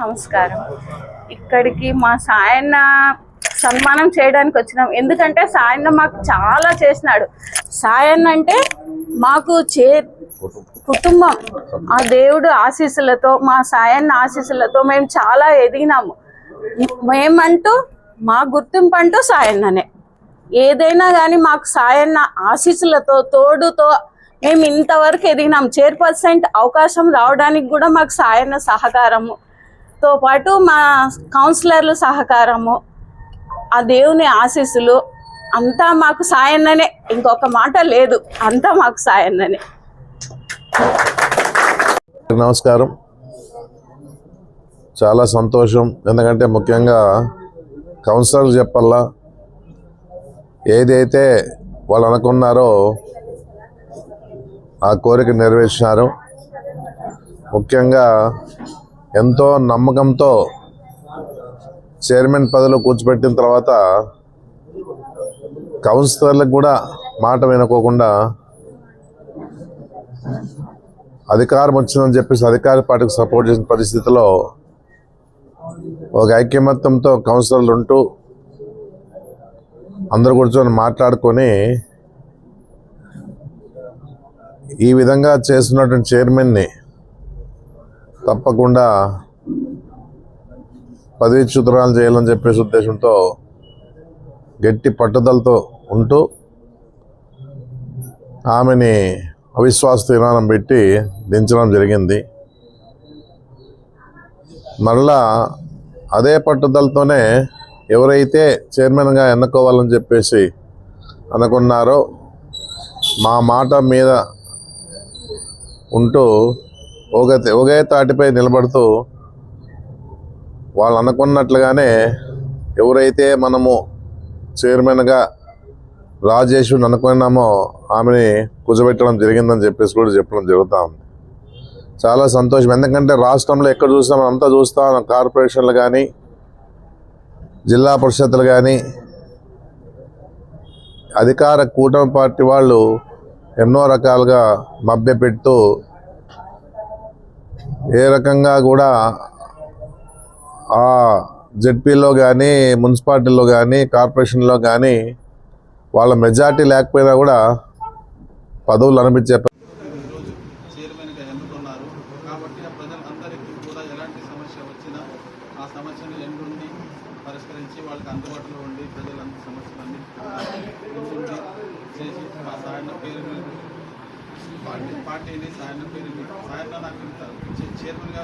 నమస్కారం. ఇక్కడికి మా సాయన్న సన్మానం చేయడానికి వచ్చినాం. ఎందుకంటే సాయన్న మాకు చాలా చేసినాడు. సాయన్న అంటే మాకు చే కుటుంబం. ఆ దేవుడు ఆశీస్సులతో మా సాయన్న ఆశీస్సులతో మేము చాలా ఎదిగినాము. మేమంటూ మా గుర్తింపు అంటూ సాయన్ననే. ఏదైనా కానీ మాకు సాయన్న ఆశీస్సులతో తోడుతో మేము ఇంతవరకు ఎదిగినాం. చైర్పర్సెంట్ అవకాశం రావడానికి కూడా మాకు సాయన్న సహకారము తో పాటు మా కౌన్సిలర్లు సహకారము ఆ దేవుని ఆశీస్సులు అంతా మాకు సాయన్ననే. ఇంకొక మాట లేదు అంతా మాకు సాయన్ననే. నమస్కారం. చాలా సంతోషం. ఎందుకంటే ముఖ్యంగా కౌన్సిలర్లు చెప్పల్లా ఏదైతే వాళ్ళు అనుకున్నారో ఆ కోరిక నెరవేర్చినారు. ముఖ్యంగా ఎంతో నమ్మకంతో చైర్మన్ పదవిలో కూర్చోబెట్టిన తర్వాత కౌన్సిలర్లకు కూడా మాట వినుకోకుండా అధికారం వచ్చిందని చెప్పేసి అధికార పార్టీకి సపోర్ట్ చేసిన పరిస్థితిలో ఒక ఐక్యమత్యంతో కౌన్సిలర్లు ఉంటూ అందరూ కూర్చొని మాట్లాడుకొని ఈ విధంగా చేస్తున్నటువంటి చైర్మన్ని తప్పకుండా పదవిచ్యుతురాలు చేయాలని చెప్పేసి ఉద్దేశంతో గట్టి పట్టుదలతో ఉంటూ ఆమెని అవిశ్వాస తీర్మానం పెట్టి దించడం జరిగింది. మరలా అదే పట్టుదలతోనే ఎవరైతే చైర్మన్గా ఎన్నుకోవాలని చెప్పేసి అనుకున్నారో మా మాట మీద ఉంటూ ఒక ఒకే తాటిపై నిలబడుతూ వాళ్ళు అనుకున్నట్లుగానే ఎవరైతే మనము చైర్మన్గా రాజేశ్వరిని అనుకున్నామో ఆమెని కూర్చోబెట్టడం జరిగిందని చెప్పేసి కూడా చెప్పడం జరుగుతూ ఉంది. చాలా సంతోషం. ఎందుకంటే రాష్ట్రంలో ఎక్కడ చూస్తామో అంతా చూస్తాం కార్పొరేషన్లు కానీ జిల్లా పరిషత్తులు కానీ అధికార కూటమి పార్టీ వాళ్ళు ఎన్నో రకాలుగా మభ్యపెడుతూ ఏ రకంగా కూడా ఆ జెడ్పీలో కానీ మున్సిపాలిటీలో కానీ కార్పొరేషన్లో కానీ వాళ్ళ మెజార్టీ లేకపోయినా కూడా పదవులు అనిపించే పరిష్కరించి వాళ్ళకి అందుబాటులో ఉండి ప్రజలందరి సమస్యలన్నీ చేసి మా సాయన్న పేరు మీద పార్టీ పార్టీని సాయన పేరు సాయన నాకు ఇంత చైర్మన్గా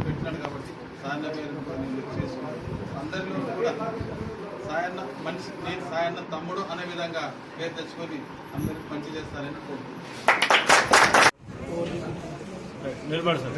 పెట్టినాడు కాబట్టి సాయన పేరు మీద నేను చేసుకున్నాను అందరిలో కూడా సాయన్న మనిషి నేను సాయన్న తమ్ముడు అనే విధంగా పేరు తెచ్చుకొని అందరికి మంచి చేస్తారని కోరుకుంటున్నాను. నిలబడి సార్.